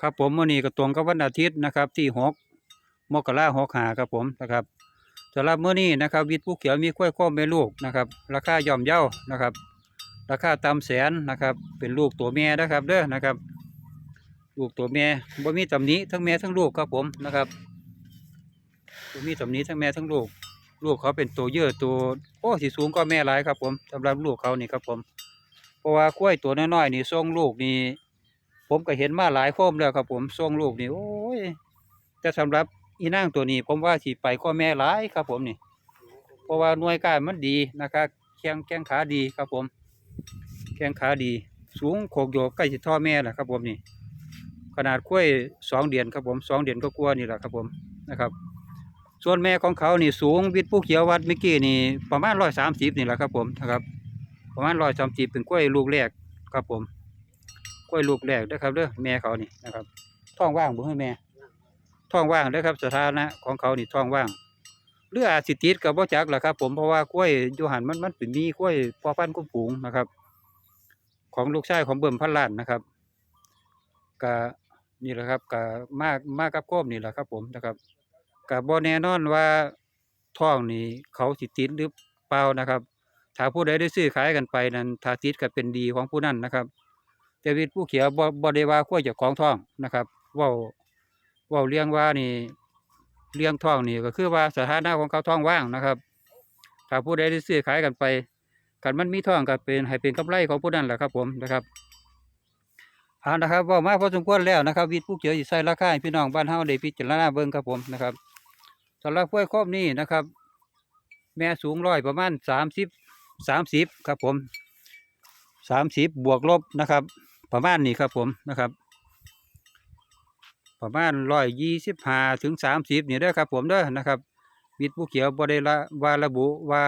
ครับผมมื่อนี้ก็ตรงกับวันอาทิตย์นะครับ ที่หกมกราหกหาครับผมนะครับสำหรับเมื่อนี้นะครับวิทย์ผู้เขียวมีกล้วยข้อแม่ลูกนะครับ ราคาย่อมเยานะครับ ราคาตามแสนนะครับ เป็นลูกตัวแม่นะครับเด้อนะครับ ลูกตัวแม่บ่มีตำหนิทั้งแม่ทั้งลูกครับผมนะครับบ่มีตำหนิทั้งแม่ทั้งลูก ลูกเขาเป็นตัวเยอะตัวโอ้สิสูงก็แม่หลายครับผมสำหรับลูกเขานี่ครับผม เพราะว่ากล้วยตัวน้อยๆนี่ส่งลูกนี่ ผมก็เห็นมาหลายโคมแล้วครับผมส่งลูกนี่โอ้ยแต่สำหรับอีนางตัวนี้ ผมว่าสิไปก็แม่หลายครับผมนี่เพราะว่าหน่วยการมันดีนะครับแข้งแข้งขาดีครับผม แข้งขาดี สูงโขกโยกใกล้สิท่อแม่แหละครับผมนี่ขนาดกล้วยสองเดือนครับผมสองเดือนก็กลัวนี่แหละครับผมนะครับ ส่วนแม่ของเขานี่สูงวิทย์ผู้เขียววัดเมื่อกี้นี่ประมาณร้อยสามสิบนี่แหละครับผมนะครับ ประมาณร้อยสามสิบเป็นกล้วยลูกแรกครับผม กล้วยลูกแรกเด้อครับเด้อแม่เขานี่นะครับท้องว่างบ่ให้แม่ท้องว่างเด้อครับสถานะของเขานี่ท้องว่างหรืออาจสิติดกับบ่จักล่ะครับ ผมเพราะว่ากล้วยยูหันมันมันเป็นมีกล้วยพอพันกุ้งฝูงนะครับ ของลูกชายของเบิ่มพันล้านนะครับก็นี่แหละครับก็มากมากกับโคมนี่แหละครับ ผมนะครับก็บ่แน่นอนว่าท้องนี่เขาสิติดหรือเปล่านะครับ ถ้าผู้ใดได้ซื้อขายกันไปนั้นถ้าติดก็เป็นดีของผู้นั้นนะครับ แต่วิทย์ผู้เขียวบ่บ่ได้ว่าควรเจ้าของท้องนะครับว้าว้าเลี้ยงว่านี่เลี้ยงท้องนี่ก็คือว่าสถานะของเขาท้องว่างนะครับถ้าผู้ใดได้ซื้อขายกันไปกันมันมีท้องก็เป็นให้เป็นกำไรของผู้นั้นแหละครับ ผมนะครับเอานะครับว่ามาพอสมควรแล้วนะครับวิทย์ผู้เขียวสิใส่ราคาพี่น้องบ้านเฮาได้พิจารณาเบิ่งครับผมนะครับสำหรับกล้วยครอบนี้นะครับ แม่สูงร้อยประมาณสามสิบสามสิบครับผมสามสิบบวกลบนะครับ ประมาณนี้ครับผมนะครับ ประมาณร้อยยี่สิบห้าถึงสามสิบนี่เด้อครับ ผมเด้อนะครับวิทย์ผู้เขียวบ่ได้ละว่าระบุว่า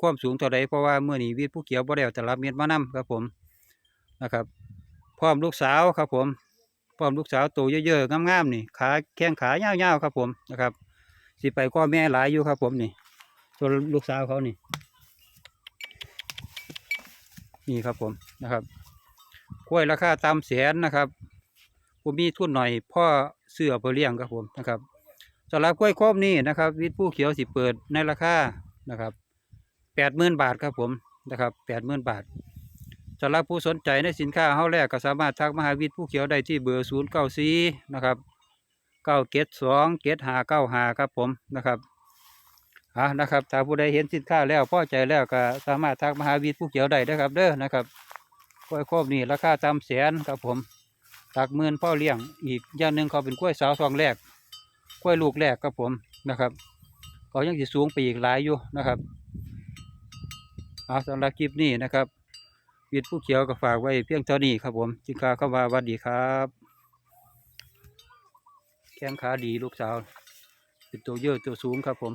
ความสูงเท่าใดเพราะว่าเมื่อนี้วิทย์ผู้เขียวบ่ได้เอาแต่ละเม็ดมานํครับผมนะครับ พร้อมลูกสาวครับผมพร้อมลูกสาวโตเยอะๆงามๆนี่ขาแข้งขายาวๆครับผมนะครับสิไปก็แม่หลายอยู่ครับผมนี่ส่วนลูกสาวเขานี่ นี่ครับผมนะครับ กล้วยราคาตามแสนนะครับผมมีทุนหน่อยพ่อเสื้อเพื่อเลี้ยงครับผมนะครับสำหรับกล้วยครอบนี้นะครับวิทย์ผู้เขียวสิเปิดในราคานะครับแปดหมื่นบาทครับผมนะครับแปดหมื่นบาทสำหรับผู้สนใจในสินค้าเฮาแรกก็สามารถทักมหาวิทย์ผู้เขียวได้ที่เบอร์ศูนย์เก้าสี่นะครับเก้าเกตสองเกตหาเก้าหาครับผมนะครับอะนะครับถ้าผู้ใดเห็นสินค้าแล้วพอใจแล้วก็สามารถทักมหาวิทย์ผู้เขียวได้นะครับเด้อนะครับ กล้วยโคบนี่ราคาตามแสนครับผมตักหมื่นพ่อเลี้ยง อีกอย่างหนึ่งเขาเป็นกล้วยสาวทองแรกกล้วยลูกแรกครับผมนะครับเขายังสิสูงไปอีกหลายอยู่นะครับเอาสำหรับคลิปนี้นะครับวิทย์ผู้เขียวก็ฝากไว้เพียงเท่านี้ครับผมจิงคาเข้ามาสวัสดีครับแข้งขาดีลูกสาวเป็นตัวเยอะตัวสูงครับผม